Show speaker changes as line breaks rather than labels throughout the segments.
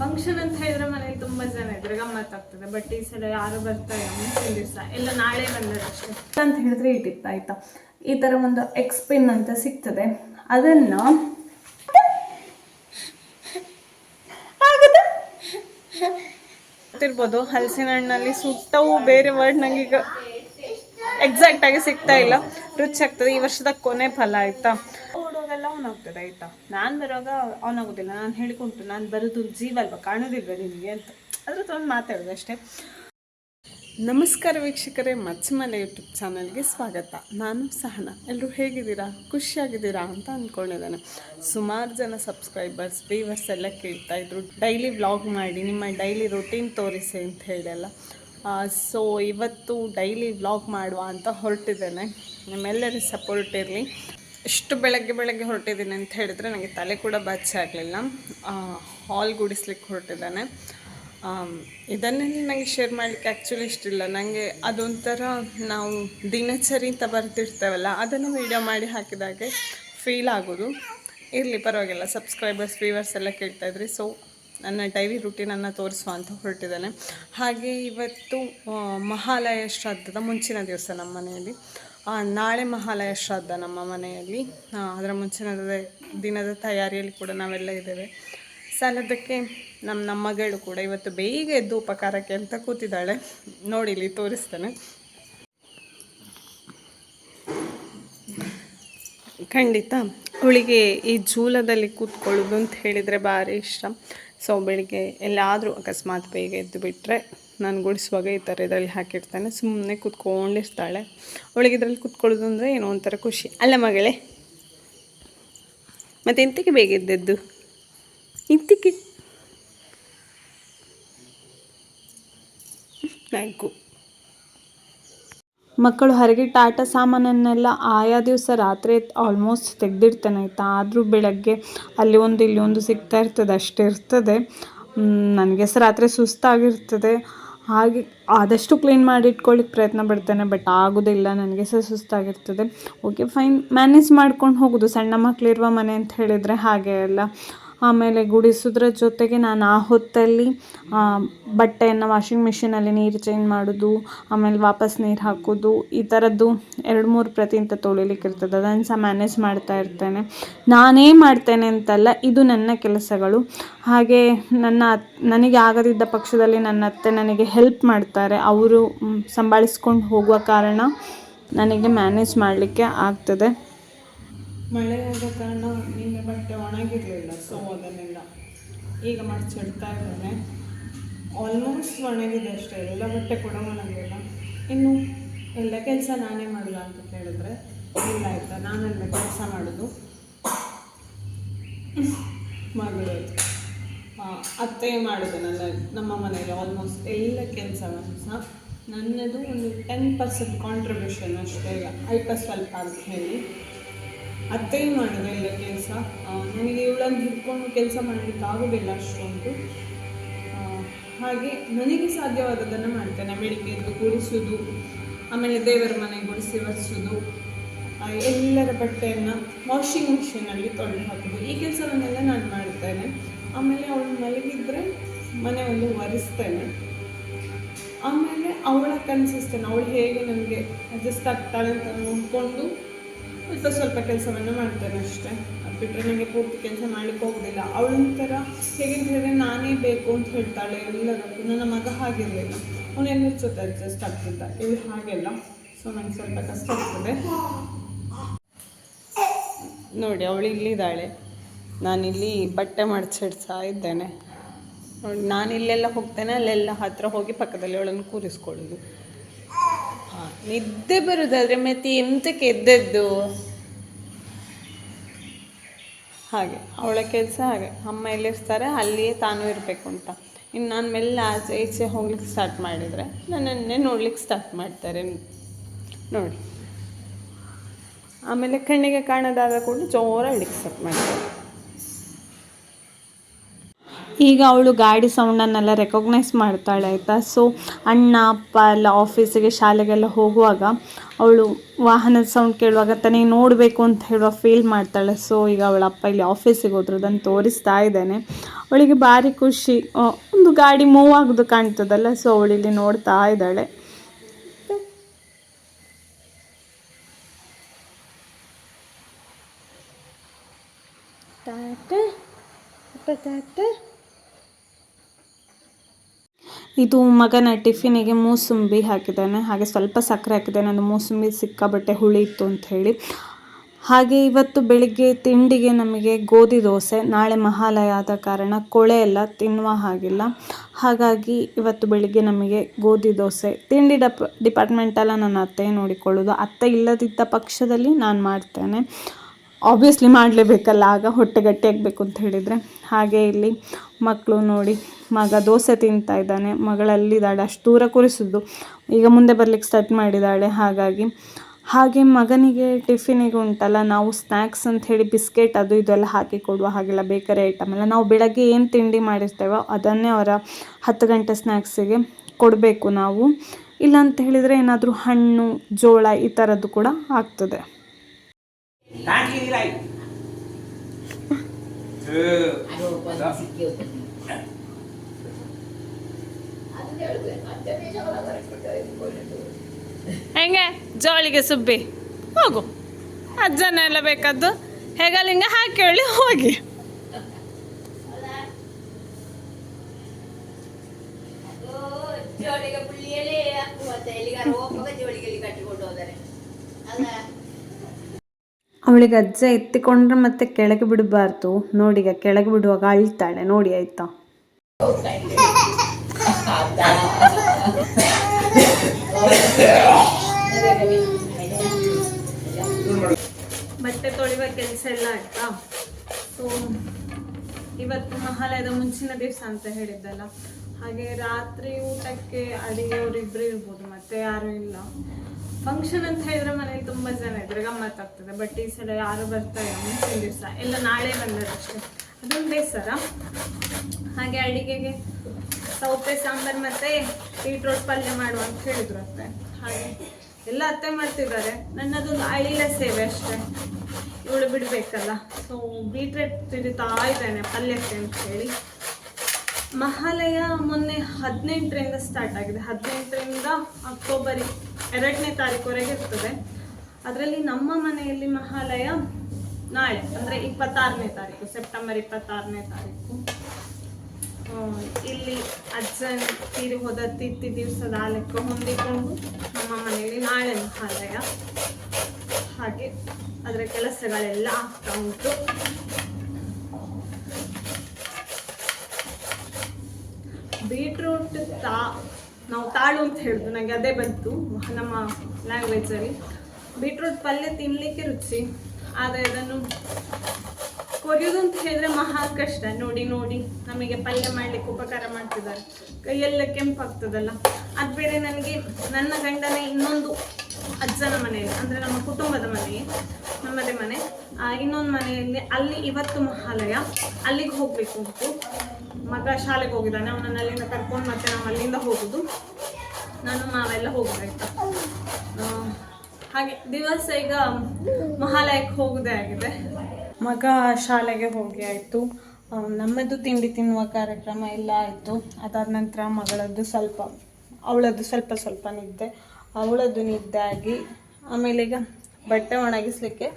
Function ಅಂತ ಹೇಳಿದ್ರೆ ಮನೇಲಿ ತುಂಬಾ ಜನ ಇದ್ರೆ ಗಮ್ಮತ್ತಾಗ್ತದೆ. ಬಟ್ ಈ ಸಲ ಯಾರು ಬರ್ತಾರೆ ಮುಂಚಿನ ದಿವಸ. ಎಲ್ಲ ನಾಳೆ ಬಂದದಷ್ಟೇ ಅಂತ ಹೇಳಿದ್ರೆ ಈ ಟಿಪ್ ಆಯ್ತಾ? ಈ ತರ ಒಂದು ಎಕ್ಸ್ಪಿನ್ ಅಂತ ಸಿಗ್ತದೆ. ಅದನ್ನ? ಗೊತ್ತಿರ್ಬೋದು. ಹಲಸಿನ ಹಣ್ಣಲ್ಲಿ ಸುಟ್ಟವು ಬೇರೆ ವರ್ಡ್ ನಂಗೆ ಈಗ ಎಕ್ಸಾಕ್ಟ್ ಆಗಿ ಸಿಗ್ತಾ ಇಲ್ಲ. ರುಚಿ ಆಗ್ತದೆ. ಈ ವರ್ಷದ ಕೊನೆ ಫಲ ಆಯ್ತಾ? ಓಡುವಾಗೆಲ್ಲ ಆನ್ ಆಗ್ತದೆ, ಆಯ್ತಾ? ನಾನು ಬರುವಾಗ ಆನ್ ಆಗೋದಿಲ್ಲ, ನಾನು ಹೇಳಿಕೊಂಟು, ನಾನು ಬರೋದು ಜೀವ ಅಲ್ವಾ ಕಾಣೋದಿಲ್ವ ನಿಮಗೆ ಅಂತ. ಅದ್ರ ಒಂದು ಮಾತಾಡೋದು ಅಷ್ಟೇ. ನಮಸ್ಕಾರ ವೀಕ್ಷಕರೇ ಮಚ್ಚಮಲೆ ಯೂಟ್ಯೂಬ್ ಚಾನಲ್ಗೆ ಸ್ವಾಗತ. ನಾನು ಸಹನ. ಎಲ್ಲರೂ ಹೇಗಿದ್ದೀರಾ? ಖುಷಿಯಾಗಿದ್ದೀರಾ ಅಂತ ಅಂದ್ಕೊಂಡಿದ್ದಾನೆ ಸುಮಾರು ಜನ ಸಬ್ಸ್ಕ್ರೈಬರ್ಸ್ ವೀವರ್ಸ್ ಎಲ್ಲ ಕೇಳ್ತಾ ಇದ್ರು. ಡೈಲಿ ವ್ಲಾಗ್ ಮಾಡಿ, ನಿಮ್ಮ ಡೈಲಿ ರೊಟೀನ್ ತೋರಿಸಿ ಅಂತ ಹೇಳಲ್ಲ. ಸೊ ಇವತ್ತು ಡೈಲಿ ವ್ಲಾಗ್ ಮಾಡುವ ಅಂತ ಹೊರಟಿದ್ದೇನೆ. ನಿಮ್ಮೆಲ್ಲರ ಸಪೋರ್ಟ್ ಇರಲಿ. ಎಷ್ಟು ಬೆಳಗ್ಗೆ ಬೆಳಗ್ಗೆ ಹೊರಟಿದ್ದೀನಿ ಅಂತ ಹೇಳಿದ್ರೆ ನನಗೆ ತಲೆ ಕೂಡ ಬಚ್ಚಾಗಲಿಲ್ಲ ಹಾಲ್ ಗುಡಿಸ್ಲಿಕ್ಕೆ ಹೊರಟಿದ್ದಾನೆ. ಇದನ್ನೇ ಇದನ್ನೆಲ್ಲ ನನಗೆ ಶೇರ್ ಮಾಡಲಿಕ್ಕೆ ಆ್ಯಕ್ಚುಲಿ ಇಷ್ಟಿಲ್ಲ ನನಗೆ ಅದೊಂಥರ ನಾವು ದಿನಚರಿ ಅಂತ ಬರ್ತಿರ್ತೇವಲ್ಲ ಅದನ್ನು ವೀಡಿಯೋ ಮಾಡಿ ಹಾಕಿದಾಗೆ ಫೀಲ್ ಆಗೋದು. ಇರಲಿ, ಪರವಾಗಿಲ್ಲ. ಸಬ್ಸ್ಕ್ರೈಬರ್ಸ್ ವ್ಯೂವರ್ಸ್ ಎಲ್ಲ ಕೇಳ್ತಾ ಇದ್ರಿ ಸೊ ನನ್ನ ಡೈಲಿ ರುಟೀನನ್ನು ತೋರಿಸುವ ಅಂತ ಹೊರಟಿದ್ದಾನೆ. ಹಾಗೆ ಇವತ್ತು ಮಹಾಲಯ ಶ್ರಾದ್ದದ ಮುಂಚಿನ ದಿವಸ ನಮ್ಮ ಮನೆಯಲ್ಲಿ ನಾಳೆ ಮಹಾಲಯ ಶ್ರಾದ್ದ ನಮ್ಮ ಮನೆಯಲ್ಲಿ. ಅದರ ಮುಂಚಿನ ದಿನದ ತಯಾರಿಯಲ್ಲಿ ಕೂಡ ನಾವೆಲ್ಲ ಇದ್ದೇವೆ. ಸಲದಕ್ಕೆ ನಮ್ಮ ನಮ್ಮ ಮಗಳು ಕೂಡ ಇವತ್ತು ಬೇಗ ಎದ್ದು ಉಪಕಾರಕ್ಕೆ ಅಂತ ಕೂತಿದ್ದಾಳೆ. ನೋಡಿ, ಇಲ್ಲಿ ತೋರಿಸ್ತೇನೆ. ಖಂಡಿತ ಅವಳಿಗೆ ಈ ಜೂಲದಲ್ಲಿ ಕೂತ್ಕೊಳ್ಳೋದು ಅಂತ ಹೇಳಿದರೆ ಭಾರಿ ಇಷ್ಟ. ಸೊ ಬೆಳಿಗ್ಗೆ ಎಲ್ಲಾದರೂ ಅಕಸ್ಮಾತ್ ಬೇಗ ಎದ್ದು ಬಿಟ್ಟರೆ ನಾನು ಗುಡಿಸುವಾಗ ಈ ಥರ ಇದರಲ್ಲಿ ಹಾಕಿರ್ತಾನೆ ಸುಮ್ಮನೆ ಕೂತ್ಕೊಂಡಿರ್ತಾಳೆ. ಅವಳಿಗೆ ಇದರಲ್ಲಿ ಕೂತ್ಕೊಳ್ಳೋದು ಅಂದರೆ ಏನೋ ಒಂಥರ ಖುಷಿ. ಅಲ್ಲ ಮಗಳೇ, ಮತ್ತೆ ಎಂತಕ್ಕೆ ಬೇಗ ಎದ್ದದ್ದು? ಇಂತಿಗೆ ಥ್ಯಾಂಕು ಮಕ್ಕಳು ಹೊರಗೆ ಟಾಟಾ ಸಾಮಾನನ್ನೆಲ್ಲ ಆಯಾ ದಿವಸ ರಾತ್ರಿ ಆಲ್ಮೋಸ್ಟ್ ತೆಗೆದಿರ್ತಾನೆ ಆಯಿತಾ? ಆದರೂ ಬೆಳಗ್ಗೆ ಅಲ್ಲಿ ಒಂದು, ಇಲ್ಲಿ ಒಂದು ಸಿಗ್ತಾ ಇರ್ತದೆ, ಅಷ್ಟೇ ಇರ್ತದೆ. ನನಗೆ ಸಹ ರಾತ್ರಿ ಸುಸ್ತಾಗಿರ್ತದೆ. ಹಾಗೆ ಆದಷ್ಟು ಕ್ಲೀನ್ ಮಾಡಿ ಇಟ್ಕೊಳ್ಳಿಕ್ಕೆ ಪ್ರಯತ್ನ ಪಡ್ತೇನೆ ಬಟ್ ಆಗೋದಿಲ್ಲ, ನನಗೆ ಸಹ ಸುಸ್ತಾಗಿರ್ತದೆ. ಓಕೆ ಫೈನ್ ಮ್ಯಾನೇಜ್ ಮಾಡ್ಕೊಂಡು ಹೋಗೋದು. ಸಣ್ಣ ಮಕ್ಕಳಿರುವ ಮನೆ ಅಂತ ಹೇಳಿದರೆ ಹಾಗೆ ಅಲ್ಲ. ಆಮೇಲೆ ಗುಡಿಸೋದ್ರ ಜೊತೆಗೆ ನಾನು ಆ ಹೊತ್ತಲ್ಲಿ ಬಟ್ಟೆಯನ್ನು ವಾಷಿಂಗ್ ಮಿಷಿನಲ್ಲಿ ನೀರು ಚೇಂಜ್ ಮಾಡೋದು, ಆಮೇಲೆ ವಾಪಸ್ ನೀರು ಹಾಕೋದು, ಈ ಥರದ್ದು ಎರಡು ಮೂರು ಪ್ರತಿ ಅಂತ ತೊಳಿಲಿಕ್ಕೆ ಇರ್ತದೆ. ಅದನ್ನು ಸಹ ಮ್ಯಾನೇಜ್ ಮಾಡ್ತಾ ಇರ್ತೇನೆ. ನಾನೇ ಮಾಡ್ತೇನೆ ಅಂತಲ್ಲ, ಇದು ನನ್ನ ಕೆಲಸಗಳು. ಹಾಗೆ ನನ್ನ ನನಗೆ ಆಗದಿದ್ದ ಪಕ್ಷದಲ್ಲಿ ನನ್ನ ಅತ್ತೆ ನನಗೆ ಹೆಲ್ಪ್ ಮಾಡ್ತಾರೆ. ಅವರು ಸಂಭಾಳಿಸ್ಕೊಂಡು ಹೋಗುವ ಕಾರಣ ನನಗೆ ಮ್ಯಾನೇಜ್ ಮಾಡಲಿಕ್ಕೆ ಆಗ್ತದೆ. ಮಳೆ ಆದ ಕಾರಣ ನಿನ್ನೆ ಬಟ್ಟೆ ಒಣಗಿರಲಿಲ್ಲ ಸೊ ಅದನ್ನೆಲ್ಲ ಈಗ ಮಡಚಿಡ್ತಾ ಇದ್ದಾನೆ. ಆಲ್ಮೋಸ್ಟ್ ಒಣಗಿದೆ ಅಷ್ಟೇ, ಎಲ್ಲ ಬಟ್ಟೆ ಕೂಡ ಒಣಗಿಲ್ಲ. ಇನ್ನು ಎಲ್ಲ ಕೆಲಸ ನಾನೇ ಮಾಡಿಲ್ಲ ಅಂತ ಕೇಳಿದ್ರೆ, ಇಲ್ಲ ಆಯ್ತಾ, ನಾನೆಲ್ಲ ಕೆಲಸ ಮಾಡೋದು. ಮಗಳು ಅತ್ತೆ ಮಾಡೋದು ನನ್ನ, ನಮ್ಮ ಮನೆಯಲ್ಲಿ ಆಲ್ಮೋಸ್ಟ್ ಎಲ್ಲ ಕೆಲಸವನ್ನು. ನನ್ನದು ಒಂದು ಟೆನ್ ಪರ್ಸೆಂಟ್ ಕಾಂಟ್ರಿಬ್ಯೂಷನ್ ಅಷ್ಟೇ ಅಲ್ಪ ಸ್ವಲ್ಪ ಅಂತ ಹೇಳಿ ಅತ್ತೆ ಮಾಡಿದೆ ಎಲ್ಲ ಕೆಲಸ? ನನಗೆ ಇವಳನ್ನು ಹಿಡ್ಕೊಂಡು ಕೆಲಸ ಮಾಡಲಿಕ್ಕೆ ಆಗೋದಿಲ್ಲ ಅಷ್ಟೊಂದು. ಹಾಗೆ ನನಗೆ ಸಾಧ್ಯವಾದದ್ದನ್ನು ಮಾಡ್ತೇನೆ. ಬೆಳಿಗ್ಗೆ ಎದ್ದು ಗುಡಿಸೋದು ಆಮೇಲೆ ದೇವರ ಮನೆ ಗುಡಿಸಿ ಒರೆಸೋದು ಎಲ್ಲರ ಬಟ್ಟೆಯನ್ನು ವಾಷಿಂಗ್ ಮಿಷಿನಲ್ಲಿ ತೊಳೆದು ಹಾಕೋದು. ಈ ಕೆಲಸವನ್ನೆಲ್ಲ ನಾನು ಮಾಡ್ತೇನೆ. ಆಮೇಲೆ ಅವಳು ಮಲಗಿದ್ರೆ ಮನೆ ಒಂದು ಒರೆಸ್ತೇನೆ. ಆಮೇಲೆ ಅವಳ ಕನ್ಸಿಸ್ತೇನೆ ಅವಳು ಹೇಗೆ ನನಗೆ ಅಡ್ಜಸ್ಟ್ ಆಗ್ತಾಳೆ ಅಂತ ನೋಡಿಕೊಂಡು ಸ್ವಲ್ಪ ಸ್ವಲ್ಪ ಕೆಲಸವನ್ನು ಮಾಡ್ತೇನೆ ಅಷ್ಟೇ. ಅದು ಬಿಟ್ಟರೆ ನನಗೆ ಪೂರ್ತಿ ಕೆಲಸ ಮಾಡ್ಲಿಕ್ಕೆ ಹೋಗೋದಿಲ್ಲ. ಅವಳೊಂಥರ ಹೇಗೆ ಅಂತ ಹೇಳಿದ್ರೆ ನಾನೇ ಬೇಕು ಅಂತ ಹೇಳ್ತಾಳೆ. ಎಲ್ಲದಕ್ಕೂ ನನ್ನ ಮಗ ಹಾಗಿರಲಿಲ್ಲ. ಅವನು ಎಲ್ಲರ ಜೊತೆ ಅಡ್ಜಸ್ಟ್ ಆಗ್ತಿದ್ದ. ಇಲ್ಲಿ ಹಾಗೆಲ್ಲ. ಸೊ ನನಗೆ ಸ್ವಲ್ಪ ಕಷ್ಟ ಆಗ್ತದೆ. ನೋಡಿ, ಅವಳು ಇಲ್ಲಿದ್ದಾಳೆ. ನಾನಿಲ್ಲಿ ಬಟ್ಟೆ ಮಡಚಿಡ್ತಾ ಇದ್ದೇನೆ. ನೋಡಿ ನಾನು ಇಲ್ಲೆಲ್ಲ ಹೋಗ್ತೇನೆ, ಅಲ್ಲೆಲ್ಲ ಹತ್ತಿರ ಹೋಗಿ ಪಕ್ಕದಲ್ಲಿ ಅವಳನ್ನು ಕೂರಿಸ್ಕೊಳ್ಳೋದು. ನಿದ್ದೆ ಬರೋದಾದರೆ ಮತ್ತೆ ಎಂತಕ್ಕೆ ಎದ್ದದ್ದು ಹಾಗೆ, ಅವಳ ಕೆಲಸ ಹಾಗೆ. ಅಮ್ಮ ಎಲ್ಲಿರ್ತಾರೆ, ಅಲ್ಲಿಯೇ ತಾನೂ ಇರಬೇಕು ಅಂತ. ಇನ್ನು ನಾನು ಮೆಲ್ಲ ಆಚೆ ಈಚೆ ಹೋಗ್ಲಿಕ್ಕೆ ಸ್ಟಾರ್ಟ್ ಮಾಡಿದರೆ, ನನ್ನನ್ನೇ ನೋಡ್ಲಿಕ್ಕೆ ಸ್ಟಾರ್ಟ್ ಮಾಡ್ತಾರೆ. ನೋಡಿ. ಆಮೇಲೆ ಕಣ್ಣಿಗೆ ಕಾಣೋದಾದ ಕೂಡ ಜೋರ ಅಳ್ಳಿಕ್ಕೆ ಸ್ಟಾರ್ಟ್ ಮಾಡ್ತಾರೆ. ಈಗ ಅವಳು ಗಾಡಿ ಸೌಂಡನ್ನೆಲ್ಲ ರೆಕಗ್ನೈಸ್ ಮಾಡ್ತಾಳೆ, ಆಯಿತಾ? ಸೊ ಅಣ್ಣ, ಅಪ್ಪ ಎಲ್ಲ ಆಫೀಸಿಗೆ ಶಾಲೆಗೆಲ್ಲ ಹೋಗುವಾಗ ಅವಳು ವಾಹನದ ಸೌಂಡ್ ಕೇಳುವಾಗ ತನಗೆ ನೋಡಬೇಕು ಅಂತ ಹೇಳುವ ಫೀಲ್ ಮಾಡ್ತಾಳೆ. ಸೊ ಈಗ ಅವಳ ಅಪ್ಪ ಇಲ್ಲಿ ಆಫೀಸಿಗೆ ಹೋದ್ರು, ಅದನ್ನು ತೋರಿಸ್ತಾ ಇದ್ದಾನೆ. ಅವಳಿಗೆ ಭಾರಿ ಖುಷಿ. ಒಂದು ಗಾಡಿ ಮೂವ್ ಆಗೋದು ಕಾಣ್ತದಲ್ಲ ಸೊ ಅವಳಿಲ್ಲಿ ನೋಡ್ತಾ ಇದ್ದಾಳೆ. ಇದು ಮಗನ ಟಿಫಿನಿಗೆ ಮೂಸುಂಬಿ ಹಾಕಿದ್ದಾನೆ. ಹಾಗೆ ಸ್ವಲ್ಪ ಸಕ್ಕರೆ ಹಾಕಿದ್ದಾನೆ. ಅದು ಮೂಸುಂಬಿ ಸಿಕ್ಕಾಬಟ್ಟೆ ಹುಳಿ ಇತ್ತು ಅಂತ ಹೇಳಿ. ಹಾಗೆ ಇವತ್ತು ಬೆಳಿಗ್ಗೆ ತಿಂಡಿಗೆ ನಮಗೆ ಗೋಧಿ ದೋಸೆ. ನಾಳೆ ಮಹಾಲಯ ಆದ ಕಾರಣ ಕೊಳೆ ಎಲ್ಲ ತಿನ್ನುವ ಹಾಗಿಲ್ಲ. ಹಾಗಾಗಿ ಇವತ್ತು ಬೆಳಿಗ್ಗೆ ನಮಗೆ ಗೋಧಿ ದೋಸೆ. ತಿಂಡಿ ಡಪ್ ಡಿಪಾರ್ಟ್ಮೆಂಟಲ್ಲ ನನ್ನ ಅತ್ತೆ ನೋಡಿಕೊಳ್ಳೋದು. ಅತ್ತೆ ಇಲ್ಲದಿದ್ದ ಪಕ್ಷದಲ್ಲಿ ನಾನು ಮಾಡ್ತೇನೆ. ಆಬ್ವಿಯಸ್ಲಿ ಮಾಡಲೇಬೇಕಲ್ಲ. ಆಗ ಹೊಟ್ಟೆ ಗಟ್ಟಿ ಆಗಬೇಕು ಅಂತ ಹೇಳಿದರೆ. ಹಾಗೆ ಇಲ್ಲಿ ಮಕ್ಕಳು ನೋಡಿ, ಮಗ ದೋಸೆ ತಿಂತಾ ಇದ್ದಾನೆ ಮಗಳಲ್ಲಿದ್ದಾಳೆ ಅಷ್ಟು ದೂರ ಕೂರಿಸಿದ್ದು. ಈಗ ಮುಂದೆ ಬರ್ಲಿಕ್ಕೆ ಸ್ಟಾರ್ಟ್ ಮಾಡಿದ್ದಾಳೆ, ಹಾಗಾಗಿ. ಹಾಗೆ ಮಗನಿಗೆ ಟಿಫಿನಿಗೆ ಉಂಟಲ್ಲ, ನಾವು ಸ್ನ್ಯಾಕ್ಸ್ ಅಂತ ಹೇಳಿ ಬಿಸ್ಕೆಟ್ ಅದು ಇದೆಲ್ಲ ಹಾಕಿ ಕೊಡುವ ಹಾಗೆಲ್ಲ ಬೇಕರಿ ಐಟಮ್ ಎಲ್ಲ. ನಾವು ಬೆಳಗ್ಗೆ ಏನು ತಿಂಡಿ ಮಾಡಿರ್ತೇವೋ ಅದನ್ನೇ ಅವರ ಹತ್ತು ಗಂಟೆ ಸ್ನ್ಯಾಕ್ಸಿಗೆ ಕೊಡಬೇಕು ನಾವು. ಇಲ್ಲ ಅಂತ ಹೇಳಿದರೆ ಏನಾದರೂ ಹಣ್ಣು, ಜೋಳ ಈ ಥರದ್ದು ಕೂಡ ಆಗ್ತದೆ. ಹೆಂಗೆ? ಜೋಳಿಗೆ ಸುಬ್ಬಿ. ಹೋಗು. ಅಜ್ಜನ ಎಲ್ಲ ಬೇಕಾದ್ದು? ಹೆಗಲಿಂಗ ಹಾಕಿ ಹೇಳಿ ಹೋಗಿ.
ಜೋಳಿಗೆ ಪುಳ್ಳಿಯಲ್ಲಿ ಮತ್ತೆ ಎಲ್ಲಿಗಾರ ಹೋಗುವಾಗ ಜೋಳಿಗೆಯಲ್ಲಿ ಕಟ್ಟಿಕೊಂಡು ಹೋದರೆ. ಅಲ್ಲ
ಅವಳಿಗೆ ಅಜ್ಜ ಎತ್ತಿಕೊಂಡ್ರೆ ಮತ್ತೆ ಕೆಳಗೆ ಬಿಡಬಾರ್ದು. ನೋಡಿ, ಈಗ ಕೆಳಗೆ ಬಿಡುವಾಗ ಅಳ್ತಾಳೆ. ನೋಡಿ, ಆಯ್ತಾ? ಬಟ್ಟೆ ತೊಳೆಯುವ ಕೆಲಸ ಎಲ್ಲ ಆಯ್ತಾ? ಸೊ ಇವತ್ತು ಮಹಾಲಯದ ಮುಂಚಿನ ದಿವಸ ಅಂತ ಹೇಳಿದ್ದಲ್ಲ. ಹಾಗೆ ರಾತ್ರಿ ಊಟಕ್ಕೆ ಅಡಿಗೆ ಅವರಿಬ್ರು ಇರ್ಬೋದು, ಮತ್ತೆ ಯಾರು ಇಲ್ಲ. ಫಂಕ್ಷನ್ ಅಂತ ಹೇಳಿದ್ರೆ ಮನೇಲಿ ತುಂಬಾ ಜನ ಇದ್ರೆ ಗಮ್ಮತ್ತಾಗ್ತದೆ. ಬಟ್ ಈ ಸಲ ಯಾರು ಬರ್ತಾರೆ ಮುಂಚಿನ ದಿವಸ ಎಲ್ಲ ನಾಳೆ ಬಂದದಷ್ಟೇ ಅದೊಂದು ಬೇಸರ ಹಾಗೆ ಅಡಿಗೆಗೆ ಸೌತೆ, ಸಾಂಬಾರ್ ಮತ್ತೆ ಬೀಟ್ರೋಟ್ ಪಲ್ಯ ಮಾಡುವ ಅಂತ ಹೇಳಿದ್ರು ಅತ್ತೆ. ಹಾಗೆ ಎಲ್ಲ ಅತ್ತೆ ಮಾಡ್ತಿದ್ದಾರೆ. ನನ್ನದೊಂದು ಅಳಿಲ ಸೇವೆ ಅಷ್ಟೇ. ಇವಳು ಬಿಡ್ಬೇಕಲ್ಲ. ಸೊ ಬೀಟ್ರೋಟ್ ತಿರುತ್ತಾ ಇದ್ದೇನೆ ಪಲ್ಯಕ್ಕೆ ಅಂತ ಹೇಳಿ. ಮಹಾಲಯ ಮೊನ್ನೆ ಹದಿನೆಂಟರಿಂದ ಸ್ಟಾರ್ಟ್ ಆಗಿದೆ. ಹದಿನೆಂಟರಿಂದ ಅಕ್ಟೋಬರ್ ಎರಡನೇ ತಾರೀಕುವರೆಗೆ ಇರ್ತದೆ. ಅದರಲ್ಲಿ ನಮ್ಮ ಮನೆಯಲ್ಲಿ ಮಹಾಲಯ ನಾಳೆ, ಅಂದರೆ ಇಪ್ಪತ್ತಾರನೇ ತಾರೀಕು, ಸೆಪ್ಟೆಂಬರ್ ಇಪ್ಪತ್ತಾರನೇ ತಾರೀಕು. ಇಲ್ಲಿ ಅಜ್ಜನ್ ತೀರಿ ಹೋದ ತಿತ್ತಿ ದಿವಸದ ಆಲಕ್ಕೆ ಹೊಂದಿಕೊಂಡು ನಮ್ಮ ಮನೆಯಲ್ಲಿ ನಾಳೆ ಮಹಾಲಯ. ಹಾಗೆ ಅದರ ಕೆಲಸಗಳೆಲ್ಲ ಆಗ್ತಾ ಉಂಟು. ಬೀಟ್ರೂಟ್, ತಾ ನಾವು ತಾಳು ಅಂತ ಹೇಳಿದ್ರು. ನನಗೆ ಅದೇ ಬಂತು. ನಮ್ಮ ಲ್ಯಾಂಗ್ವೇಜಲ್ಲಿ ಬೀಟ್ರೂಟ್ ಪಲ್ಯ ತಿನ್ನಲಿಕ್ಕೆ ರುಚಿ. ಆದರೆ ಅದನ್ನು ಕೊರಿಯೋದು ಅಂತ ಹೇಳಿದ್ರೆ ಮಹಾ ಕಷ್ಟ. ನೋಡಿ ನೋಡಿ. ನಮಗೆ ಪಲ್ಯ ಮಾಡಲಿಕ್ಕೆ ಉಪಕಾರ ಮಾಡ್ತಿದ್ದಾರೆ. ಕೈಯೆಲ್ಲ ಕೆಂಪಾಗ್ತದಲ್ಲ. ಅದು ಬೇರೆ ನನಗೆ, ನನ್ನ ಗಂಡನೇ ಇನ್ನೊಂದು ಅಜ್ಜನ ಮನೆಯಲ್ಲಿ ಅಂದರೆ ನಮ್ಮ ಕುಟುಂಬದ ಮನೆ, ನಮ್ಮದೇ ಮನೆ. ಇನ್ನೊಂದು ಮನೆಯಲ್ಲಿ ಅಲ್ಲಿ ಇವತ್ತು ಮಹಾಲಯ. ಅಲ್ಲಿಗೆ ಹೋಗಬೇಕು ಉಂಟು ಮಗ ಶಾಲೆಗೆ ಹೋಗಿದ್ದಾನೆ. ಅವನನ್ನು ಅಲ್ಲಿಂದ ಕರ್ಕೊಂಡು ಮತ್ತೆ ನಾವು ಅಲ್ಲಿಂದ ಹೋಗುದು. ನಾನು ನಾವೆಲ್ಲ ಹೋಗ್ಬೇಕಾಯ್ತಾ ಹಾಗೆ ದಿವಸ ಈಗ ಮಹಾಲಯಕ್ಕೆ ಹೋಗುದೇ ಆಗಿದೆ. ಮಗ ಶಾಲೆಗೆ ಹೋಗಿ ಆಯಿತು. ನಮ್ಮದು ತಿಂಡಿ ತಿನ್ನುವ ಕಾರ್ಯಕ್ರಮ ಎಲ್ಲ ಆಯಿತು. ಅದಾದ ನಂತರ ಮಗಳದ್ದು ಸ್ವಲ್ಪ, ಅವಳದ್ದು ಸ್ವಲ್ಪ ಸ್ವಲ್ಪ ನಿದ್ದೆ. ಅವಳದ್ದು ನಿದ್ದೆ ಆಗಿ ಆಮೇಲೆ ಈಗ ಬಟ್ಟೆ ಒಣಗಿಸ್ಲಿಕ್ಕೆ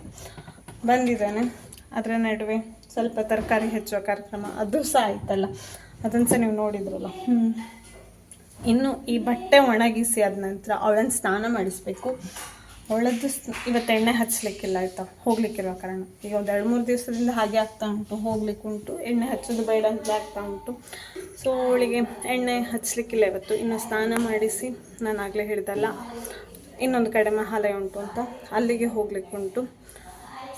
ಬಂದಿದ್ದಾನೆ. ಅದರ ನಡುವೆ ಸ್ವಲ್ಪ ತರಕಾರಿ ಹೆಚ್ಚುವ ಕಾರ್ಯಕ್ರಮ, ಅದು ಸಹ ಆಯ್ತಲ್ಲ. ಅದನ್ನು ಸಹ ನೀವು ನೋಡಿದ್ರಲ್ಲ. ಇನ್ನು ಈ ಬಟ್ಟೆ ಒಣಗಿಸಿ ಆದ ನಂತರ ಅವಳನ್ನು ಸ್ನಾನ ಮಾಡಿಸ್ಬೇಕು. ಅವಳದ್ದು ಸ್- ಇವತ್ತು ಎಣ್ಣೆ ಹಚ್ಚಲಿಕ್ಕಿಲ್ಲ ಆಯಿತಾ? ಹೋಗ್ಲಿಕ್ಕಿರುವ ಕಾರಣ. ಈಗ ಒಂದು ಎರಡು ಮೂರು ದಿವಸದಿಂದ ಹಾಗೆ ಆಗ್ತಾ ಉಂಟು, ಹೋಗ್ಲಿಕ್ಕೆ ಉಂಟು. ಎಣ್ಣೆ ಹಚ್ಚೋದು ಬೇಡ ಅಂತ ಆಗ್ತಾ ಉಂಟು. ಸೊ ಅವಳಿಗೆ ಎಣ್ಣೆ ಹಚ್ಚಲಿಕ್ಕಿಲ್ಲ ಇವತ್ತು. ಇನ್ನು ಸ್ನಾನ ಮಾಡಿಸಿ, ನಾನು ಆಗಲೇ ಹೇಳಿದಲ್ಲ, ಇನ್ನೊಂದು ಕಡೆ ಮಹಾಲಯ ಉಂಟು ಅಂತ. ಅಲ್ಲಿಗೆ ಹೋಗ್ಲಿಕ್ಕೆ ಉಂಟು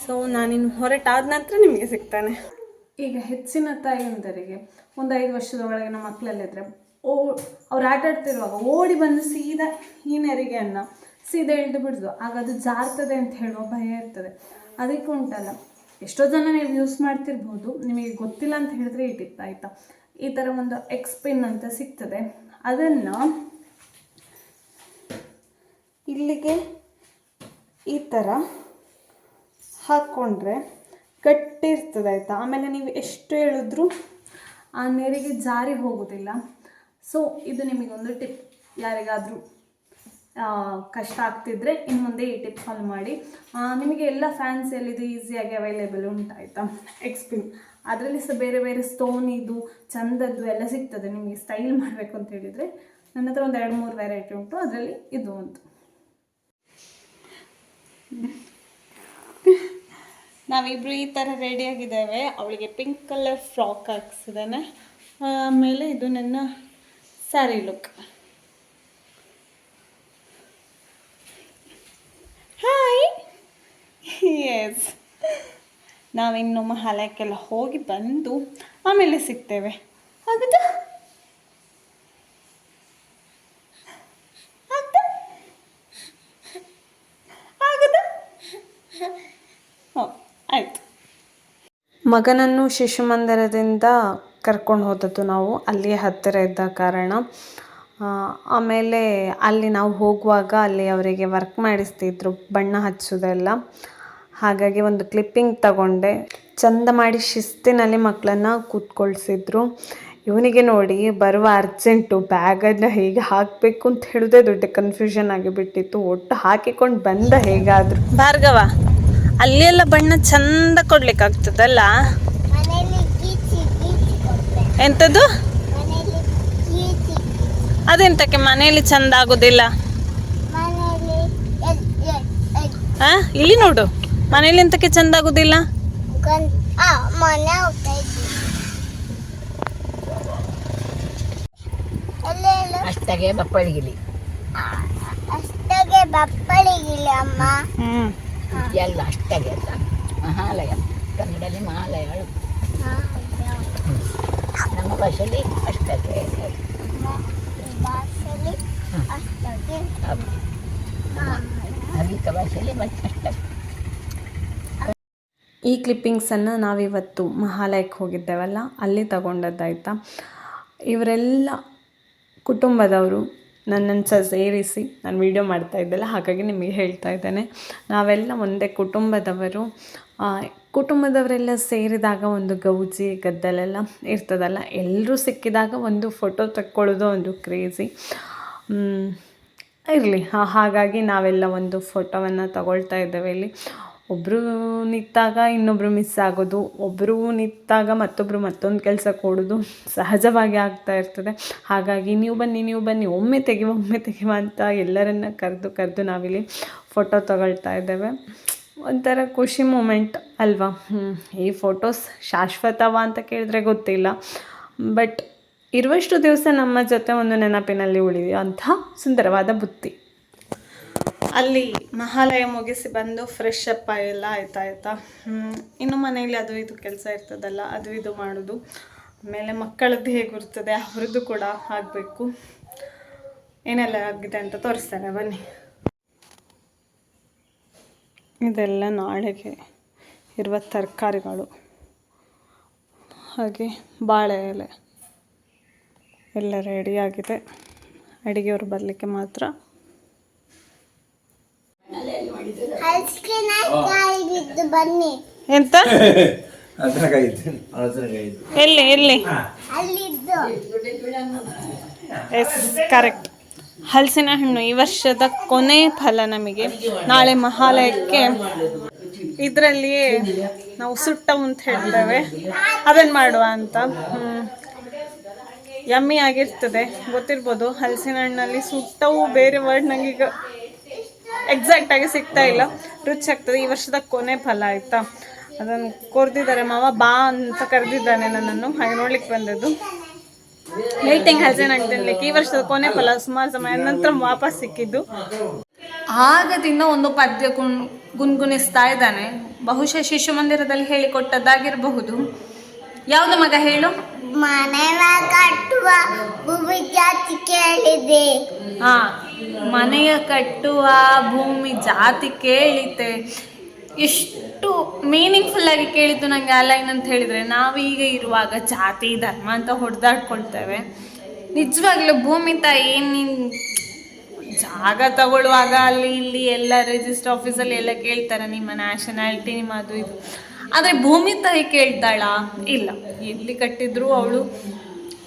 ಸೊ ನಾನಿನ್ನು ಹೊರಟಾದ ನಂತರ ನಿಮಗೆ ಸಿಗ್ತಾನೆ. ಈಗ ಹೆಚ್ಚಿನ ತಾಯಿಯಂದರಿಗೆ ಒಂದು ಐದು ವರ್ಷದ ಒಳಗಿನ ಮಕ್ಕಳಲ್ಲಿದ್ದರೆ ಓ, ಅವ್ರು ಆಟ ಆಡ್ತಿರುವಾಗ ಓಡಿ ಬಂದು ಸೀದಾ ಈ ನೆರಿಗೆಯನ್ನು ಸೀದಾ ಇಳಿದು ಬಿಡ್ದು, ಆಗ ಅದು ಜಾರ್ತದೆ ಅಂತ ಹೇಳುವ ಭಯ ಇರ್ತದೆ. ಅದಕ್ಕೆ ಉಂಟಲ್ಲ. ಎಷ್ಟೋ ಜನ ನೀವು ಯೂಸ್ ಮಾಡ್ತಿರ್ಬೋದು. ನಿಮಗೆ ಗೊತ್ತಿಲ್ಲ ಅಂತ ಹೇಳಿದ್ರೆ ಈ ಆಯಿತಾ? ಈ ಥರ ಒಂದು ಎಕ್ಸ್ಪಿನ್ ಅಂತ ಸಿಗ್ತದೆ. ಅದನ್ನು ಇಲ್ಲಿಗೆ ಈ ಥರ ಹಾಕ್ಕೊಂಡ್ರೆ ಗಟ್ಟಿ ಇರ್ತದೆ ಆಯಿತಾ? ಆಮೇಲೆ ನೀವು ಎಷ್ಟು ಹೇಳಿದ್ರು ಆ ನೀರಿಗೆ ಜಾರಿ ಹೋಗೋದಿಲ್ಲ. ಸೊ ಇದು ನಿಮಗೊಂದು ಟಿಪ್. ಯಾರಿಗಾದರೂ ಕಷ್ಟ ಆಗ್ತಿದ್ರೆ ಇನ್ನು ಮುಂದೆ ಈ ಟಿಪ್ ಫಾಲೋ ಮಾಡಿ. ನಿಮಗೆ ಎಲ್ಲ ಫ್ಯಾನ್ಸಿಯಲ್ಲಿ ಇದು ಈಸಿಯಾಗಿ ಅವೈಲೇಬಲ್ ಉಂಟಾಯ್ತಾ ಎಕ್ಸ್ಪಿನ್ ಅದರಲ್ಲಿ ಸಹ ಬೇರೆ ಬೇರೆ ಸ್ಟೋನ್ ಇದು ಚಂದದ್ದು ಎಲ್ಲ ಸಿಗ್ತದೆ. ನಿಮಗೆ ಸ್ಟೈಲ್ ಮಾಡಬೇಕು ಅಂತ ಹೇಳಿದರೆ ನನ್ನ ಹತ್ರ ಒಂದು ಎರಡು ಮೂರು ವೆರೈಟಿ ಉಂಟು. ಅದರಲ್ಲಿ ಇದು ಒಂದು ನಾವಿಬ್ರು ಈ ಥರ ರೆಡಿಯಾಗಿದ್ದೇವೆ ಅವಳಿಗೆ ಪಿಂಕ್ ಕಲರ್ ಫ್ರಾಕ್ ಹಾಕ್ಸಿದ್ದಾನೆ. ಆಮೇಲೆ ಇದು ನನ್ನ ಸ್ಯಾರಿ ಲುಕ್ ಹಾಯ್ ಎಸ್ ನಾವಿನ್ನು ಮಹಾಲಯಕ್ಕೆಲ್ಲ ಹೋಗಿ ಬಂದು ಆಮೇಲೆ ಸಿಗ್ತೇವೆ. ಆಗುತ್ತಾ ಆಗ್ತಾ ಆಗುತ್ತಾ ಹ್ಞೂ ಆಯಿತು ಮಗನನ್ನು ಶಿಶು ಮಂದಿರದಿಂದ ಕರ್ಕೊಂಡು ಹೋದದ್ದು ನಾವು. ಅಲ್ಲಿಯೇ ಹತ್ತಿರ ಇದ್ದ ಕಾರಣ. ಆಮೇಲೆ ಅಲ್ಲಿ ನಾವು ಹೋಗುವಾಗ ಅಲ್ಲಿ ಅವರಿಗೆ ವರ್ಕ್ ಮಾಡಿಸ್ತಿದ್ರು, ಬಣ್ಣ ಹಚ್ಚೋದೆಲ್ಲ. ಹಾಗಾಗಿ ಒಂದು ಕ್ಲಿಪ್ಪಿಂಗ್ ತಗೊಂಡೆ. ಚಂದ ಮಾಡಿ ಶಿಸ್ತಿನಲ್ಲಿ ಮಕ್ಕಳನ್ನು ಕೂತ್ಕೊಳ್ಸಿದ್ರು. ಇವನಿಗೆ ನೋಡಿ ಬರುವ ಅರ್ಜೆಂಟು ಬ್ಯಾಗನ್ನು ಹೇಗೆ ಹಾಕಬೇಕು ಅಂತ ಹೇಳಿದೆ ದೊಡ್ಡ ಕನ್ಫ್ಯೂಷನ್ ಆಗಿಬಿಟ್ಟಿತ್ತು. ಒಟ್ಟು ಹಾಕಿಕೊಂಡು ಬಂದ ಹೇಗಾದರೂ. ಭಾರ್ಗವ ಅಲ್ಲೆಲ್ಲ ಬಣ್ಣ ಚಂದ ಕೊಡ್ಲಿಕ್ಕಾಗ್ತದಲ್ಲ? ಎಂಥದ್ದು ಅದೆಂತಕ್ಕೆ ಮನೆಯಲ್ಲಿ ಚಂದ ಆಗೋದಿಲ್ಲ? ಹಾ ಇಲ್ಲಿ ನೋಡು. ಮನೇಲಿ ಎಂತಕ್ಕೆ ಚಂದ ಆಗೋದಿಲ್ಲ?
ಎಲ್ಲ ಎಲ್ಲ?
ಅಷ್ಟಾಗೆ ಬಪ್ಪಳಿಗಿಲಿ.
ಅಷ್ಟಾಗೆ ಬಪ್ಪಳಿಗಿಲಿ ಅಮ್ಮ.
ಹ್ಮ್.
ಎಲ್ಲ ಅಷ್ಟಾಗಿ ಎಲ್ಲ. ಮಹಾಲಯ ಕನ್ನಡದಲ್ಲಿ ಮಹಾಲಯಗಳು ನಮ್ಮ ಭಾಷೆಯಲ್ಲಿ ಅಷ್ಟಾಗಿ. ಅಧಿಕ ಭಾಷೆಯಲ್ಲಿ ಮತ್ತೆ ಅಷ್ಟಾಗಿ.
ಈ ಕ್ಲಿಪ್ಪಿಂಗ್ಸನ್ನು ನಾವಿವತ್ತು ಮಹಾಲಯಕ್ಕೆ ಹೋಗಿದ್ದೇವಲ್ಲ, ಅಲ್ಲಿ ತಗೊಂಡದ್ದಾಯ್ತಾ? ಇವರೆಲ್ಲ ಕುಟುಂಬದವರು ನನ್ನನ್ನು ಸಹ ಸೇರಿಸಿ ನಾನು ವೀಡಿಯೋ ಮಾಡ್ತಾ ಇದ್ದೆಲ್ಲ, ಹಾಗಾಗಿ ನಿಮಗೆ ಹೇಳ್ತಾ ಇದ್ದೇನೆ. ನಾವೆಲ್ಲ ಒಂದೇ ಕುಟುಂಬದವರು. ಕುಟುಂಬದವರೆಲ್ಲ ಸೇರಿದಾಗ ಒಂದು ಗೌಜಿ, ಗದ್ದಲೆಲ್ಲ ಇರ್ತದಲ್ಲ, ಎಲ್ಲರೂ ಸಿಕ್ಕಿದಾಗ ಒಂದು ಫೋಟೋ ತಕ್ಕೊಳ್ಳೋದು ಒಂದು ಕ್ರೇಜಿ ಇರಲಿ. ಹಾಗಾಗಿ ನಾವೆಲ್ಲ ಒಂದು ಫೋಟೋವನ್ನು ತಗೊಳ್ತಾ ಇದ್ದೇವೆ ಇಲ್ಲಿ. ಒಬ್ಬರು ನಿಂತಾಗ ಇನ್ನೊಬ್ಬರು ಮಿಸ್ ಆಗೋದು ಒಬ್ಬರು ನಿಂತಾಗ ಮತ್ತೊಬ್ಬರು ಮತ್ತೊಂದು ಕೆಲಸ ಕೊಡೋದು ಸಹಜವಾಗಿ ಆಗ್ತಾ ಇರ್ತದೆ. ಹಾಗಾಗಿ ನೀವು ಬನ್ನಿ ನೀವು ಬನ್ನಿ, ಒಮ್ಮೆ ತೆಗಿವ ಒಮ್ಮೆ ತೆಗಿವ ಅಂತ ಎಲ್ಲರನ್ನ ಕರೆದು ಕರೆದು ನಾವಿಲ್ಲಿ ಫೋಟೋ ತಗೊಳ್ತಾ ಇದ್ದೇವೆ. ಒಂಥರ ಖುಷಿ ಮೂಮೆಂಟ್ ಅಲ್ವಾ. ಈ ಫೋಟೋಸ್ ಶಾಶ್ವತವ ಅಂತ ಕೇಳಿದ್ರೆ ಗೊತ್ತಿಲ್ಲ. ಬಟ್ ಇರುವಷ್ಟು ದಿವಸ ನಮ್ಮ ಜೊತೆ ಒಂದು ನೆನಪಿನಲ್ಲಿ ಉಳಿಯುವಂಥ ಸುಂದರವಾದ ಬುತ್ತಿ. ಅಲ್ಲಿ ಮಹಾಲಯ ಮುಗಿಸಿ ಬಂದು ಫ್ರೆಶ್ ಅಪ್ ಎಲ್ಲ ಆಯ್ತಾ ಆಯ್ತಾ. ಇನ್ನು ಮನೆಯಲ್ಲಿ ಅದು ಇದು ಕೆಲಸ ಇರ್ತದಲ್ಲ, ಅದು ಇದು ಮಾಡೋದು. ಆಮೇಲೆ ಮಕ್ಕಳದ್ದು ಹೇಗಿರ್ತದೆ ಅವ್ರದ್ದು ಕೂಡ ಆಗಬೇಕು. ಏನೆಲ್ಲ ಆಗಿದೆ ಅಂತ ತೋರಿಸ್ತಾರೆ ಬನ್ನಿ. ಇದೆಲ್ಲ ನಾಳೆಗೆ ಇರುವ ತರಕಾರಿಗಳು. ಹಾಗೆ ಬಾಳೆ ಎಲೆ ಎಲ್ಲ ರೆಡಿಯಾಗಿದೆ ಅಡುಗೆಯವರು ಬರಲಿಕ್ಕೆ ಮಾತ್ರ
ಹಲಸಿನಕಾಯಿ ಬಿದ್ದು ಬನ್ನಿ.
ಎಂತ? ಎಲ್ಲಿ ಎಲ್ಲಿ? ಎಸ್ ಕರೆಕ್ಟ್ ಹಲಸಿನ ಹಣ್ಣು ಈ ವರ್ಷದ ಕೊನೆ ಫಲ ನಮಗೆ. ನಾಳೆ ಮಹಾಲಯಕ್ಕೆ ಇದರಲ್ಲಿಯೇ ನಾವು ಸುಟ್ಟವು ಅಂತ ಹೇಳ್ತೇವೆ. ಅದನ್ನ ಮಾಡುವ ಅಂತ. ಹ್ಮ್. ಯಮ್ಮಿ ಆಗಿರ್ತದೆ. ಗೊತ್ತಿರ್ಬೋದು ಹಲಸಿನ ಹಣ್ಣಲ್ಲಿ ಸುಟ್ಟವು ಬೇರೆ ವರ್ಡ್ ನನಗೆ ಎಕ್ಸಾಕ್ಟ್ ಆಗಿ ಸಿಗ್ತಾ ಇಲ್ಲ. ರುಚಿ ಆಗ್ತದೆ. ಈ ವರ್ಷದ ಕೊನೆ ಫಲ ಆಯ್ತಾ? ಅದನ್ನು ಕೊರ್ದಿದ್ದಾರೆ ಮಾವ. ಬಾ ಅಂತ ಕರೆದಿದ್ದಾನೆ ನನ್ನನ್ನು. ಹಾಗೆ ನೋಡ್ಲಿಕ್ಕೆ ಬಂದದ್ದು. ಮೀಟಿಂಗ್ ಹಸೇನ್ ಹಣ್ಣು ತಿನ್ಲಿಕ್ಕೆ ಈ ವರ್ಷದ ಕೊನೆ ಫಲ ಸುಮಾರು ಸಮಯ ನಂತರ ವಾಪಸ್ ಸಿಕ್ಕಿದ್ದು. ಆಗದಿಂದ ಒಂದು ಪದ್ಯ ಗುನ್ ಗುನ್ಗುನಿಸ್ತಾ ಇದ್ದಾನೆ. ಬಹುಶಃ ಶಿಶು ಮಂದಿರದಲ್ಲಿ ಹೇಳಿಕೊಟ್ಟದ್ದಾಗಿರಬಹುದು. ಯಾವುದು ಮಗ ಹೇಳು?
ಮನೆ ಕಟ್ಟುವ ಕೇಳಿದೆ.
ಹಾ ಮನೆಯ ಕಟ್ಟುವ ಭೂಮಿ ಜಾತಿ ಕೇಳಿತೆ. ಎಷ್ಟು ಮೀನಿಂಗ್ಫುಲ್ ಆಗಿ ಕೇಳಿದ್ದು ನಂಗೆ ಆ ಲೈನ್ ಅಂತ ಹೇಳಿದ್ರೆ ನಾವೀಗ ಇರುವಾಗ ಜಾತಿ, ಧರ್ಮ ಅಂತ ಹೊಡೆದಾಡ್ಕೊಳ್ತೇವೆ. ನಿಜವಾಗ್ಲೂ ಭೂಮಿ ತಾಯಿ ಏನ್ ಜಾಗ ತಗೊಳ್ಳುವಾಗ ಅಲ್ಲಿ ಇಲ್ಲಿ ಎಲ್ಲ ರಿಜಿಸ್ಟರ್ ಆಫೀಸಲ್ಲಿ ಎಲ್ಲ ಕೇಳ್ತಾರೆ, ನಿಮ್ಮ ನ್ಯಾಷನಾಲಿಟಿ ನಿಮ್ಮ ಅದು ಇದು. ಆದರೆ ಭೂಮಿ ತಾಯಿ ಕೇಳ್ತಾಳಾ? ಇಲ್ಲ. ಎಲ್ಲಿ ಕಟ್ಟಿದ್ರು ಅವಳು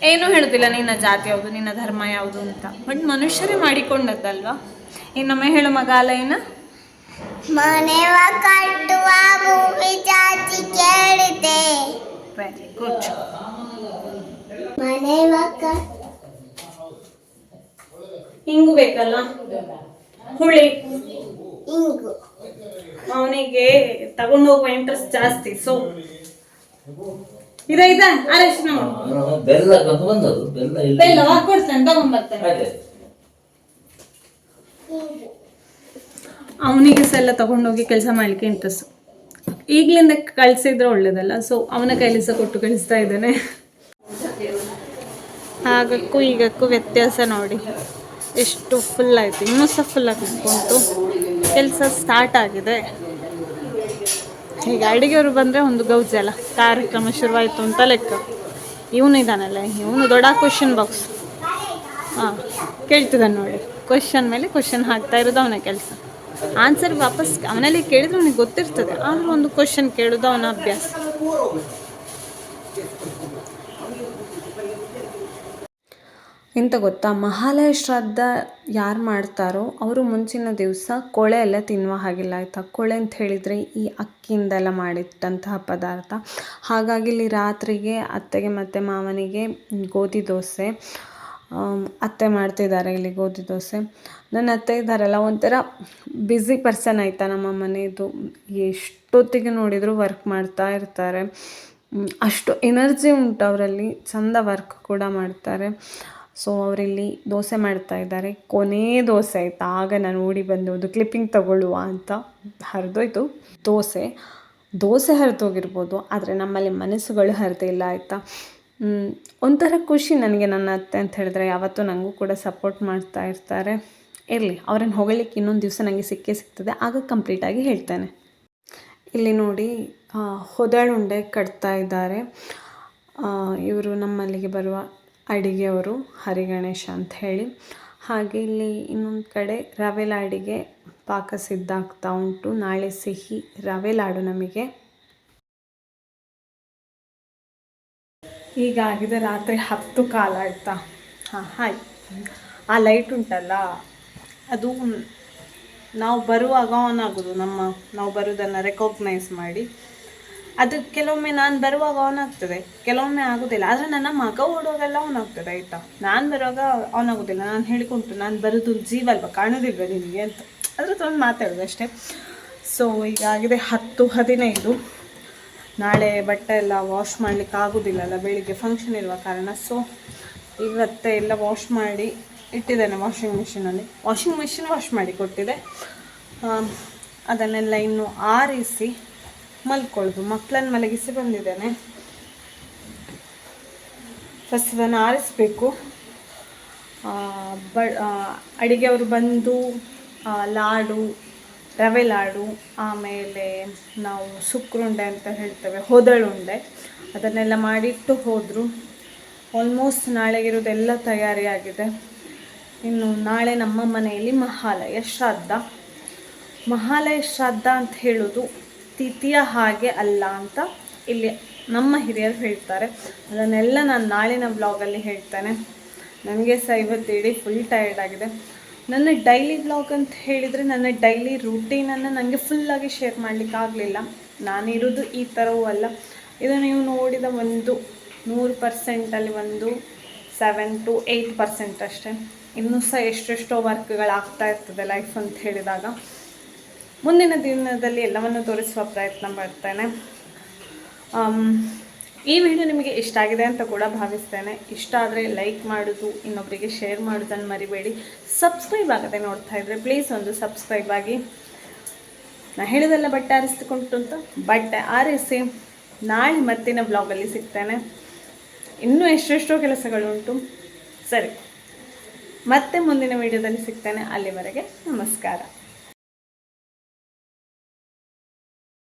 ಏನೂ ಹೇಳೋದಿಲ್ಲ ನಿನ್ನ ಜಾತಿ ಯಾವುದು ನಿನ್ನ ಧರ್ಮ ಯಾವುದು ಅಂತ. ಬಟ್ ಮನುಷ್ಯರೇ ಮಾಡಿಕೊಂಡದ್ದಲ್ವಾ? ನಮ್ಮ ಹೇಳು ಮಗ ಅಲೈನ.
ಮನೆವ ಕಟ್ಟುವ ಭೂಮಿ ಜಾತಿ ಕೇಳಿದೆ.
ವೆರಿ ಗುಡ್
ಮನೆವ
ಹಿಂಗು ಬೇಕಲ್ಲ? ಹುಳಿ.
ಇಂಗು.
ಅವನಿಗೆ ತಗೊಂಡೋಗುವ ಇಂಟ್ರೆಸ್ಟ್ ಜಾಸ್ತಿ ಸೊ ಇದ ಇದ ಅರಶಿನ ಮಾಡು.
ಬೆಲ್ಲ ಕಂತ ಬೆಲ್ಲ ಇಲ್ಲ.
ಬೆಲ್ಲ ಹಾಕೊಡ್ತೇನೆ ತಗೊಂಡ್ಬರ್ತೇನೆ
ಹಾಗೆ.
ಅವನಿಗೆ ಸಹ ಎಲ್ಲ ತಗೊಂಡೋಗಿ ಕೆಲಸ ಮಾಡ್ಲಿಕ್ಕೆ ಇಂಟ್ರೆಸ್ಟ್ ಈಗಲಿಂದ ಕಳ್ಸಿದ್ರೆ ಒಳ್ಳೇದಲ್ಲ ಸೊ ಅವನ ಕೈಲಿ ಸಹ ಕೊಟ್ಟು ಕಳಿಸ್ತಾ ಇದ್ದಾನೆ. ಆಗಕ್ಕೂ ಈಗಕ್ಕೂ ವ್ಯತ್ಯಾಸ ನೋಡಿ. ಎಷ್ಟು ಫುಲ್ ಆಯಿತು. ಇನ್ನೂ ಸಹ ಫುಲ್ ಆಗಿ ಕೆಲಸ ಸ್ಟಾರ್ಟ್ ಆಗಿದೆ. ಈಗ ಅಡಿಗೆಯವರು ಬಂದರೆ ಒಂದು ಗೌಜಲ್ಲ ಕಾರ್ಯಕ್ರಮ ಶುರುವಾಯಿತು ಅಂತ ಲೆಕ್ಕ. ಇವನು ಇದ್ದಾನಲ್ಲ ಇವನು ದೊಡ್ಡ ಕ್ವಶನ್ ಬಾಕ್ಸ್ ಹಾಂ ಕೇಳ್ತಿದ್ದಾನೆ ನೋಡಿ. ಕ್ವಶನ್ ಮೇಲೆ ಕ್ವಶನ್ ಹಾಕ್ತಾ ಇರೋದು ಅವನ ಕೆಲಸ. ಆನ್ಸರ್ ವಾಪಸ್ ಅವನಲ್ಲಿ ಕೇಳಿದ್ರೆ ಅವನಿಗೆ ಗೊತ್ತಿರ್ತದೆ. ಆದರೂ ಒಂದು ಕ್ವಶನ್ ಕೇಳೋದು ಅವನ ಅಭ್ಯಾಸ. ಎಂತ ಗೊತ್ತಾ? ಮಹಾಲಯ ಶ್ರಾದ್ದ ಯಾರು ಮಾಡ್ತಾರೋ ಅವರು ಮುಂಚಿನ ದಿವಸ ಕೊಳೆ ಎಲ್ಲ ತಿನ್ನುವ ಹಾಗಿಲ್ಲ ಆಯಿತಾ? ಕೊಳೆ ಅಂತ ಹೇಳಿದರೆ ಈ ಅಕ್ಕಿಯಿಂದೆಲ್ಲ ಮಾಡಿಟ್ಟಂತಹ ಪದಾರ್ಥ. ಹಾಗಾಗಿ ಇಲ್ಲಿ ರಾತ್ರಿಗೆ ಅತ್ತೆಗೆ ಮತ್ತು ಮಾವನಿಗೆ ಗೋಧಿ ದೋಸೆ ಅತ್ತೆ ಮಾಡ್ತಿದ್ದಾರೆ ಇಲ್ಲಿ ಗೋಧಿ ದೋಸೆ. ನನ್ನ ಅತ್ತೆ ಇದ್ದಾರಲ್ಲ, ಒಂಥರ ಬ್ಯುಸಿ ಪರ್ಸನ್ ಆಯಿತಾ ನಮ್ಮ ಮನೆಯದು ಎಷ್ಟೊತ್ತಿಗೆ ನೋಡಿದರೂ ವರ್ಕ್ ಮಾಡ್ತಾ ಇರ್ತಾರೆ. ಅಷ್ಟು ಎನರ್ಜಿ ಉಂಟು ಅವರಲ್ಲಿ. ಚಂದ ವರ್ಕ್ ಕೂಡ ಮಾಡ್ತಾರೆ. ಸೊ, ಅವರಿಲ್ಲಿ ದೋಸೆ ಮಾಡ್ತಾ ಇದ್ದಾರೆ. ಕೊನೇ ದೋಸೆ ಆಯ್ತಾ? ಆಗ ನಾನು ಓಡಿ ಬಂದು ಒಂದು ಕ್ಲಿಪ್ಪಿಂಗ್ ತಗೊಳ್ಳುವ ಅಂತ ಹರಿದೋಯ್ತು. ದೋಸೆ. ದೋಸೆ ಹರಿದೋಗಿರ್ಬೋದು, ಆದರೆ ನಮ್ಮಲ್ಲಿ ಮನಸ್ಸುಗಳು ಇಲ್ಲ ಆಯಿತಾ? ಒಂಥರ ಖುಷಿ ನನಗೆ ನನ್ನ ಅತ್ತೆ ಅಂತ ಹೇಳಿದ್ರೆ, ಯಾವತ್ತೂ ನನಗೂ ಕೂಡ ಸಪೋರ್ಟ್ ಮಾಡ್ತಾ ಇರ್ತಾರೆ. ಇರಲಿ, ಅವ್ರನ್ನ ಹೊಗಳಿಕ್ಕೆ ಇನ್ನೊಂದು ದಿವಸ ನನಗೆ ಸಿಕ್ಕೇ ಸಿಗ್ತದೆ. ಆಗ ಕಂಪ್ಲೀಟಾಗಿ ಹೇಳ್ತೇನೆ. ಇಲ್ಲಿ ನೋಡಿ ಹೊದಳುಂಡೆ ಕಟ್ತಾ ಇದ್ದಾರೆ. ಇವರು ನಮ್ಮಲ್ಲಿಗೆ ಬರುವ ಅಡಿಗೆಯವರು ಹರಿಗಣೇಶ ಅಂತ ಹೇಳಿ ಹಾಗೆ ಇಲ್ಲಿ ಇನ್ನೊಂದು ಕಡೆ ರವೆ ಲಾಡಿಗೆ ಪಾಕ ಸಿದ್ಧ ಆಗ್ತಾ ಉಂಟು. ನಾಳೆ ಸಿಹಿ ರವೆ ಲಾಡು ನಮಗೆ. ಈಗ ಆಗಿದೆ ರಾತ್ರಿ ಹತ್ತು ಕಾಲ ಆಯಿತಾ? ಹಾಂ ಹಾಯ್ ಆ ಲೈಟ್ ಉಂಟಲ್ಲ? ಅದು ನಾವು ಬರುವಾಗ ಆನ್ ಆಗೋದು. ನಮ್ಮ, ನಾವು ಬರೋದನ್ನು ರೆಕಾಗ್ನೈಸ್ ಮಾಡಿ. ಅದು ಕೆಲವೊಮ್ಮೆ ನಾನು ಬರುವಾಗ ಆನ್ ಆಗ್ತದೆ. ಕೆಲವೊಮ್ಮೆ ಆಗೋದಿಲ್ಲ. ಆದರೆ ನನ್ನ ಮಗ ಓಡುವಾಗೆಲ್ಲ ಆನ್ ಆಗ್ತದೆ, ಆಯಿತಾ? ನಾನು ಬರುವಾಗ ಆನ್ ಆಗೋದಿಲ್ಲ. ನಾನು ಹೇಳಿಕೊಂಡು ನಾನು ಬರೋದು ಜೀವ ಅಲ್ವಾ? ಕಾಣೋದಿಲ್ವ ನಿನಗೆ ಅಂತ. ಅದ್ರದ್ದು ಒಂದು ಮಾತಾಡೋದು ಅಷ್ಟೇ. ಸೊ ಈಗ ಆಗಿದೆ ಹತ್ತು, ಹದಿನೈದು. ನಾಳೆ ಬಟ್ಟೆ ಎಲ್ಲ ವಾಶ್ ಮಾಡಲಿಕ್ಕೆ ಆಗೋದಿಲ್ಲಲ್ಲ ಬೆಳಿಗ್ಗೆ ಫಂಕ್ಷನ್ ಇರುವ ಕಾರಣ. ಸೊ ಇವತ್ತೇ ಎಲ್ಲ ವಾಶ್ ಮಾಡಿ ಇಟ್ಟಿದ್ದೇನೆ ವಾಷಿಂಗ್ ಮಿಷಿನಲ್ಲಿ ವಾಷಿಂಗ್ ಮಿಷಿನ್ ವಾಶ್ ಮಾಡಿ ಕೊಟ್ಟಿದೆ. ಅದನ್ನೆಲ್ಲ ಇನ್ನು ಆರಿಸಿ ಮಲ್ಕೊಳ್ಳೋದು. ಮಕ್ಕಳನ್ನ ಮಲಗಿಸಿ ಬಂದಿದ್ದೇನೆ. ಫಸ್ಟ್ ಅದನ್ನು ಆರಿಸಬೇಕು ಬ ಅಡುಗೆಯವರು ಬಂದು ಲಾಡು, ರವೆ ಲಾಡು, ಆಮೇಲೆ ನಾವು ಸುಕ್ರುಂಡೆ ಅಂತ ಹೇಳ್ತೇವೆ, ಹೊದಳುಂಡೆ. ಅದನ್ನೆಲ್ಲ ಮಾಡಿಟ್ಟು ಹೋದರು. ಆಲ್ಮೋಸ್ಟ್ ನಾಳೆಗಿರೋದೆಲ್ಲ ತಯಾರಿಯಾಗಿದೆ. ಇನ್ನು ನಾಳೆ ನಮ್ಮ ಮನೆಯಲ್ಲಿ ಮಹಾಲಯ ಶ್ರಾದ್ದ. ಮಹಾಲಯ ಶ್ರಾದ್ದ ಅಂತ ಹೇಳೋದು ತಿಥಿಯ ಹಾಗೆ ಅಲ್ಲ ಅಂತ ಇಲ್ಲಿ ನಮ್ಮ ಹಿರಿಯರು ಹೇಳ್ತಾರೆ. ಅದನ್ನೆಲ್ಲ ನಾನು ನಾಳಿನ ಬ್ಲಾಗಲ್ಲಿ ಹೇಳ್ತೇನೆ. ನನಗೆ ಸಹ ಇವತ್ತು ಇಡೀ ಫುಲ್ ಟಯರ್ಡ್ ಆಗಿದೆ. ನನ್ನ ಡೈಲಿ ಬ್ಲಾಗ್ ಅಂತ ಹೇಳಿದರೆ ನನ್ನ ಡೈಲಿ ರೂಟೀನನ್ನು ನನಗೆ ಫುಲ್ಲಾಗಿ ಶೇರ್ ಮಾಡಲಿಕ್ಕೆ ಆಗಲಿಲ್ಲ. ನಾನಿರೋದು ಈ ಥರವೂ ಅಲ್ಲ. ಇದು ನೀವು ನೋಡಿದ ಒಂದು ನೂರು ಪರ್ಸೆಂಟಲ್ಲಿ ಒಂದು ಸೆವೆನ್ ಟು ಏಯ್ಟ್ ಪರ್ಸೆಂಟ್ ಅಷ್ಟೇ. ಇನ್ನೂ ಸಹ ಎಷ್ಟೆಷ್ಟೋ ವರ್ಕ್ಗಳಾಗ್ತಾ ಇರ್ತದೆ ಲೈಫ್ ಅಂತ ಹೇಳಿದಾಗ. ಮುಂದಿನ ದಿನದಲ್ಲಿ ಎಲ್ಲವನ್ನು ತೋರಿಸುವ ಪ್ರಯತ್ನ ಮಾಡ್ತೇನೆ. ಈ ವಿಡಿಯೋ ನಿಮಗೆ ಇಷ್ಟ ಆಗಿದೆ ಅಂತ ಕೂಡ ಭಾವಿಸ್ತೇನೆ. ಇಷ್ಟ ಆದರೆ ಲೈಕ್ ಮಾಡೋದು ಇನ್ನೊಬ್ಬರಿಗೆ ಶೇರ್ ಮಾಡೋದನ್ನು ಮರಿಬೇಡಿ. ಸಬ್ಸ್ಕ್ರೈಬ್ ಆಗದೆ ನೋಡ್ತಾ ಇದ್ದರೆ ಪ್ಲೀಸ್ ಒಂದು ಸಬ್ಸ್ಕ್ರೈಬ್ ಆಗಿ. ನಾ ಹೇಳಿದೆಲ್ಲ ಬಟ್ಟೆ ಆರಿಸಿಕೊಂಡು ಅಂತ? ಬಟ್ಟೆ ಆರಿಸಿ. ನಾಳೆ ಮತ್ತಿನ ಬ್ಲಾಗಲ್ಲಿ ಸಿಗ್ತೇನೆ. ಇನ್ನೂ ಎಷ್ಟೆಷ್ಟೋ ಕೆಲಸಗಳುಂಟು. ಸರಿ. ಮತ್ತೆ ಮುಂದಿನ ವಿಡಿಯೋದಲ್ಲಿ ಸಿಗ್ತೇನೆ. ಅಲ್ಲಿವರೆಗೆ ನಮಸ್ಕಾರ.